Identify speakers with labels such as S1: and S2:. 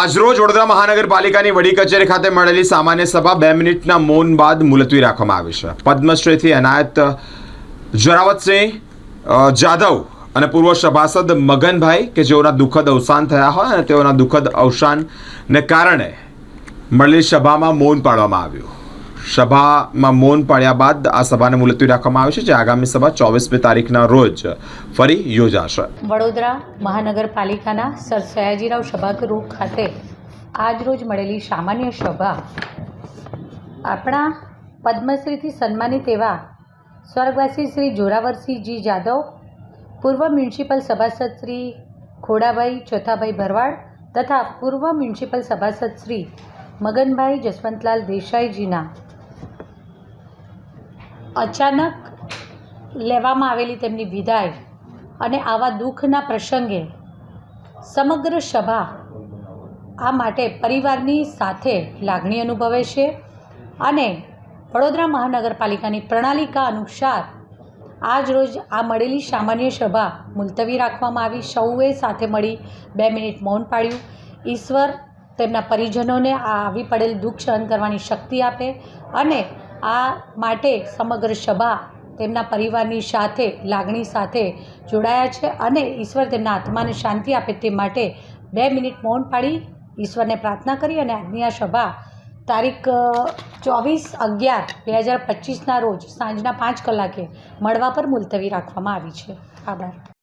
S1: આજરોજ વડોદરા મહાનગરપાલિકાની વડી કચેરી ખાતે મળેલી સામાન્ય સભા બે મિનિટના મૌન બાદ મુલતવી રાખવામાં આવી છે. પદ્મશ્રીથી એનાયત, જરાવતસિંહ જાધવ અને પૂર્વ સભાસદ મગનભાઈ કે જેઓના દુઃખદ અવસાન થયા હોય અને તેઓના દુઃખદ અવસાનને કારણે મળેલી સભામાં મૌન પાડવામાં આવ્યું. સભામાં મૌન પાડ્યા બાદ આ સભાને મુલતવી રાખવામાં આવી છે, જે આગામી સભા ચોવીસમી તારીખના રોજ ફરી યોજાશે.
S2: વડોદરા મહાનગરપાલિકાના સર સયાજીરાવ સભાગૃહ ખાતે આજરોજ મળેલી સામાન્ય સભા આપણા પદ્મશ્રીથી સન્માનિત એવા સ્વર્ગવાસી શ્રી જોરાવરસિંહજી જાદવ, પૂર્વ મ્યુનિસિપલ સભાસદ શ્રી ખોડાભાઈ ચોથાભાઈ ભરવાડ તથા પૂર્વ મ્યુનિસિપલ સભાસદ શ્રી મગનભાઈ જસવંતલાલ દેસાઈજીના અચાનક લેવામાં આવેલી તેમની વિદાય અને આવા દુઃખના પ્રસંગે સમગ્ર સભા આ માટે પરિવારની સાથે લાગણી અનુભવે છે અને વડોદરા મહાનગરપાલિકાની પ્રણાલિકા અનુસાર આજ રોજ આ મળેલી સામાન્ય સભા મુલતવી રાખવામાં આવી. સૌએ સાથે મળી બે મિનિટ મૌન પાડ્યું ઈશ્વર તેમના પરિજનોને આ આવી પડેલ દુઃખ સહન કરવાની શક્તિ આપે અને આ માટે સમગ્ર સભા તેમના પરિવારની સાથે, લાગણી સાથે જોડાયા છે અને ઈશ્વર તેમના આત્માને શાંતિ આપે તે માટે બે મિનિટ મૌન પાડી ઈશ્વરને પ્રાર્થના કરી અને આજની આ સભા તારીખ ચોવીસ અગિયાર બે હજાર પચીસના રોજ સાંજના પાંચ કલાકે મળવા પર મુલતવી રાખવામાં આવી છે. આભાર.